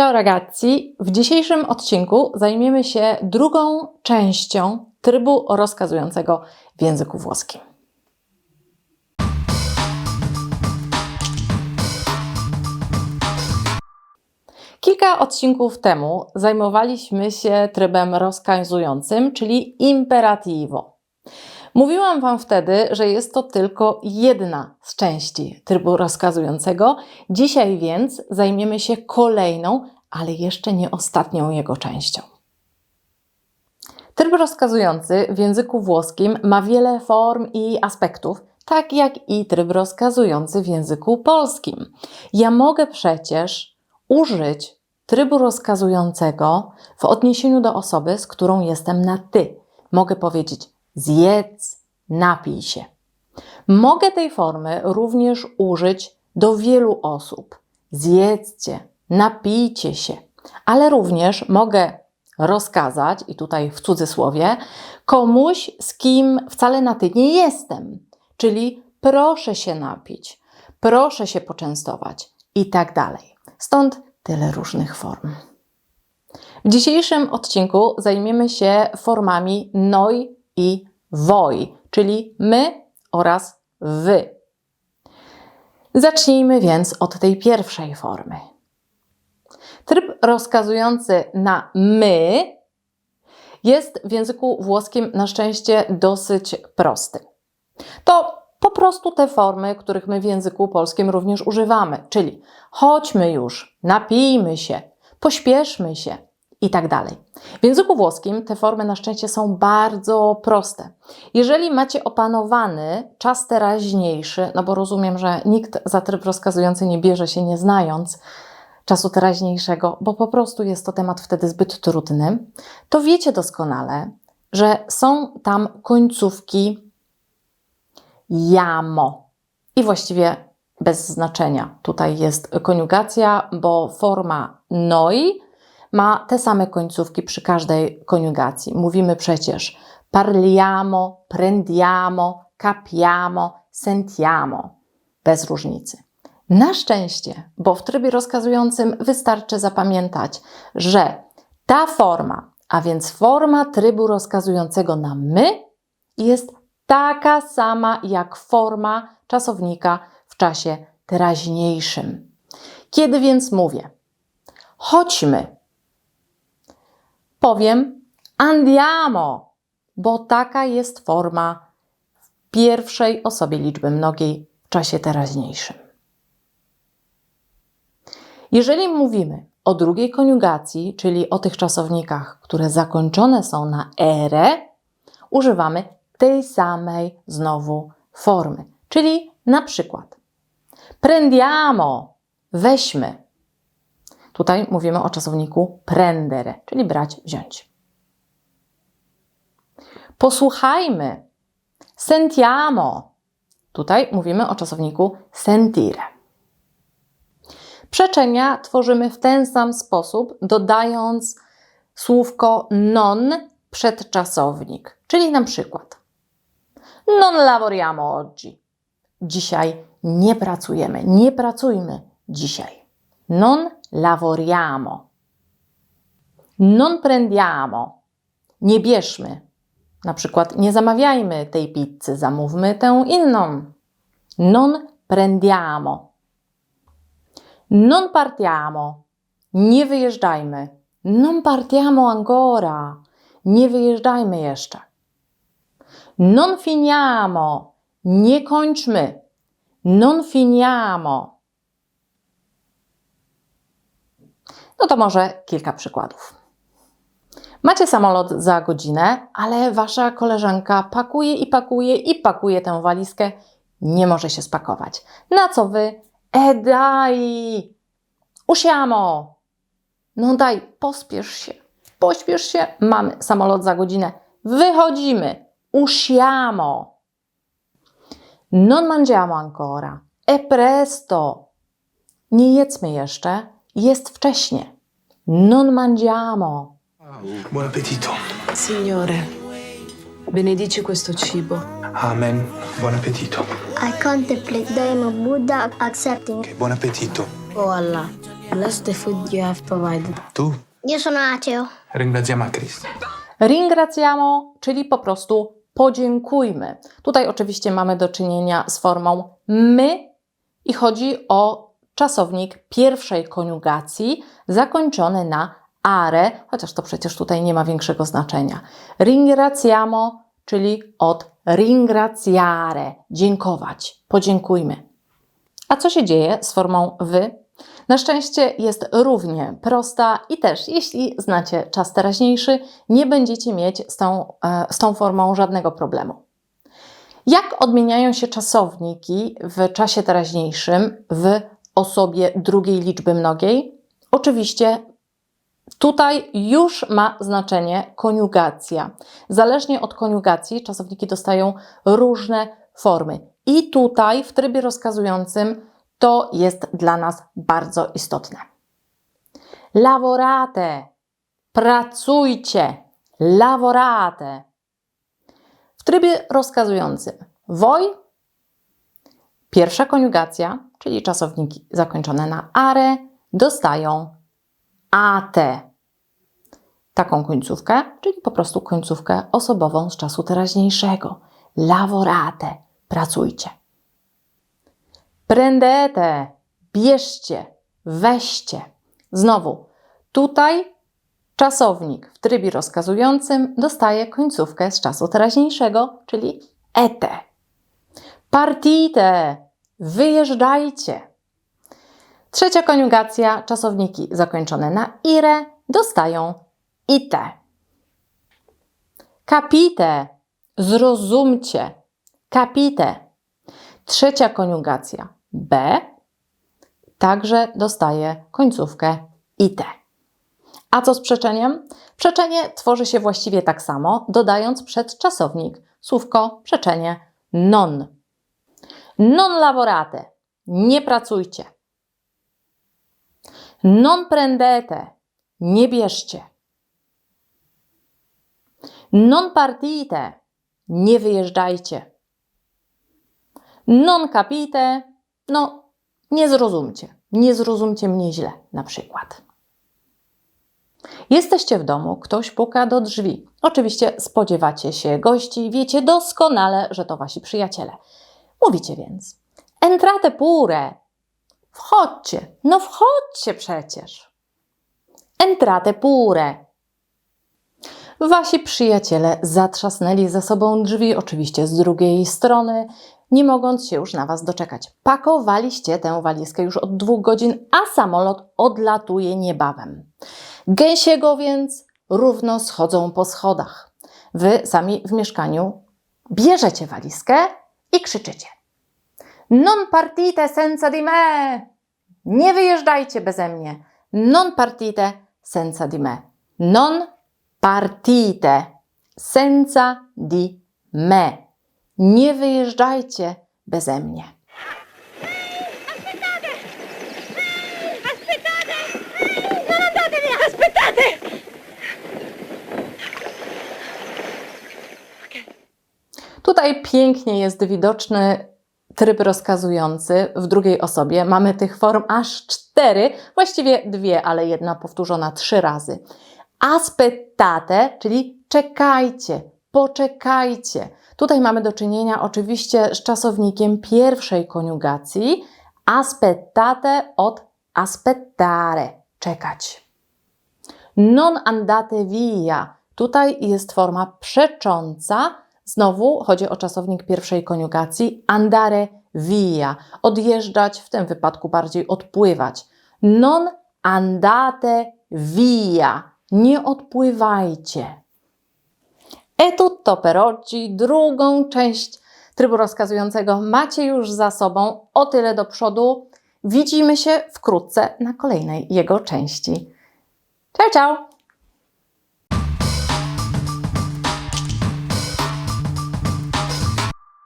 Ciao ragazzi! W dzisiejszym odcinku zajmiemy się drugą częścią trybu rozkazującego w języku włoskim. Kilka odcinków temu zajmowaliśmy się trybem rozkazującym, czyli imperativo. Mówiłam Wam wtedy, że jest to tylko jedna z części trybu rozkazującego. Dzisiaj więc zajmiemy się kolejną, ale jeszcze nie ostatnią jego częścią. Tryb rozkazujący w języku włoskim ma wiele form i aspektów, tak jak i tryb rozkazujący w języku polskim. Ja mogę przecież użyć trybu rozkazującego w odniesieniu do osoby, z którą jestem na ty. Mogę powiedzieć zjedz, napij się. Mogę tej formy również użyć do wielu osób. Zjedzcie, napijcie się, ale również mogę rozkazać, i tutaj w cudzysłowie, komuś, z kim wcale na ty nie jestem. Czyli proszę się napić, proszę się poczęstować i tak dalej. Stąd tyle różnych form. W dzisiejszym odcinku zajmiemy się formami noi i woj, czyli my oraz wy. Zacznijmy więc od tej pierwszej formy. Tryb rozkazujący na my jest w języku włoskim na szczęście dosyć prosty. To po prostu te formy, których my w języku polskim również używamy, czyli chodźmy już, napijmy się, pośpieszmy się i tak dalej. W języku włoskim te formy na szczęście są bardzo proste. Jeżeli macie opanowany czas teraźniejszy, no bo rozumiem, że nikt za tryb rozkazujący nie bierze się nie znając czasu teraźniejszego, bo po prostu jest to temat wtedy zbyt trudny, to wiecie doskonale, że są tam końcówki jamo. I właściwie bez znaczenia. Tutaj jest koniugacja, bo forma noi ma te same końcówki przy każdej koniugacji. Mówimy przecież parliamo, prendiamo, capiamo, sentiamo. Bez różnicy. Na szczęście, bo w trybie rozkazującym wystarczy zapamiętać, że ta forma, a więc forma trybu rozkazującego na my, jest taka sama jak forma czasownika w czasie teraźniejszym. Kiedy więc mówię, chodźmy, powiem andiamo, bo taka jest forma w pierwszej osobie liczby mnogiej w czasie teraźniejszym. Jeżeli mówimy o drugiej koniugacji, czyli o tych czasownikach, które zakończone są na ere, używamy tej samej znowu formy. Czyli na przykład prendiamo, weźmy. Tutaj mówimy o czasowniku prendere, czyli brać, wziąć. Posłuchajmy. Sentiamo. Tutaj mówimy o czasowniku sentire. Przeczenia tworzymy w ten sam sposób, dodając słówko non przed czasownik. Czyli na przykład non lavoriamo oggi. Dzisiaj nie pracujemy, nie pracujmy dzisiaj. Non lavoriamo. Non prendiamo. Nie bierzmy. Na przykład nie zamawiajmy tej pizzy, zamówmy tę inną. Non prendiamo. Non partiamo. Nie wyjeżdżajmy. Non partiamo ancora. Nie wyjeżdżajmy jeszcze. Non finiamo. Nie kończmy. Non finiamo. No to może kilka przykładów. Macie samolot za godzinę, ale wasza koleżanka pakuje i pakuje i pakuje tę walizkę, nie może się spakować. Na co wy? E daj! Usiamo! No daj, pospiesz się, pośpiesz się. Mamy samolot za godzinę. Wychodzimy. Usiamo! Non mangiamo ancora. E presto! Nie jedzmy jeszcze, jest wcześnie. Non mangiamo. Buon appetito. Signore, benedici questo cibo. Amen. Buon appetito. I contemplate the of Buddha accepting Buon appetito. Oh Allah, bless the food you have provided. Tu Io sono ateo. ringraziamo a Cristo. Ringraziamo, czyli po prostu podziękujmy. Tutaj oczywiście mamy do czynienia z formą my i chodzi o czasownik pierwszej koniugacji zakończony na are, chociaż to przecież tutaj nie ma większego znaczenia. Ringraziamo, czyli od ringraziare, dziękować, podziękujmy. A co się dzieje z formą wy? Na szczęście jest równie prosta i też, jeśli znacie czas teraźniejszy, nie będziecie mieć z tą, e, z tą formą żadnego problemu. Jak odmieniają się czasowniki w czasie teraźniejszym w osobie drugiej liczby mnogiej? Oczywiście tutaj już ma znaczenie koniugacja. Zależnie od koniugacji czasowniki dostają różne formy. I tutaj w trybie rozkazującym to jest dla nas bardzo istotne. Lavorate, pracujcie, lavorate. W trybie rozkazującym voi, pierwsza koniugacja, czyli czasowniki zakończone na are, dostają ate. Taką końcówkę, czyli po prostu końcówkę osobową z czasu teraźniejszego. Lavorate, pracujcie. Prendete, bierzcie, weźcie. Znowu, tutaj czasownik w trybie rozkazującym dostaje końcówkę z czasu teraźniejszego, czyli ete. Partite, wyjeżdżajcie. Trzecia koniugacja, czasowniki zakończone na ire dostają ite. Capite, zrozumcie. Capite. Trzecia koniugacja B także dostaje końcówkę ite. A co z przeczeniem? Przeczenie tworzy się właściwie tak samo, dodając przed czasownik słówko przeczenie non. Non lavorate. Nie pracujcie. Non prendete. Nie bierzcie. Non partite. Nie wyjeżdżajcie. Non capite, no nie zrozumcie, nie zrozumcie mnie źle, na przykład. Jesteście w domu, ktoś puka do drzwi. Oczywiście spodziewacie się gości, wiecie doskonale, że to wasi przyjaciele. Mówicie więc: Entrate pure. Wchodźcie, no wchodźcie przecież. Entrate pure. Wasi przyjaciele zatrzasnęli za sobą drzwi, oczywiście z drugiej strony, nie mogąc się już na Was doczekać. Pakowaliście tę walizkę już od dwóch godzin, a samolot odlatuje niebawem. Gęsiego więc równo schodzą po schodach. Wy sami w mieszkaniu bierzecie walizkę i krzyczycie. Non partite senza di me! Nie wyjeżdżajcie beze mnie. Non partite senza di me. Non partite senza di me. Nie wyjeżdżajcie beze mnie. Tutaj pięknie jest widoczny tryb rozkazujący w drugiej osobie. Mamy tych form aż cztery, właściwie dwie, ale jedna powtórzona trzy razy. Aspettate, czyli czekajcie, poczekajcie. Tutaj mamy do czynienia oczywiście z czasownikiem pierwszej koniugacji. Aspettate od aspettare, czekać. Non andate via. Tutaj jest forma przecząca. Znowu chodzi o czasownik pierwszej koniugacji. Andare via. Odjeżdżać, w tym wypadku bardziej odpływać. Non andate via. Nie odpływajcie. E tutto per oggi. Drugą część trybu rozkazującego macie już za sobą. O tyle do przodu. Widzimy się wkrótce na kolejnej jego części. Ciao, ciao!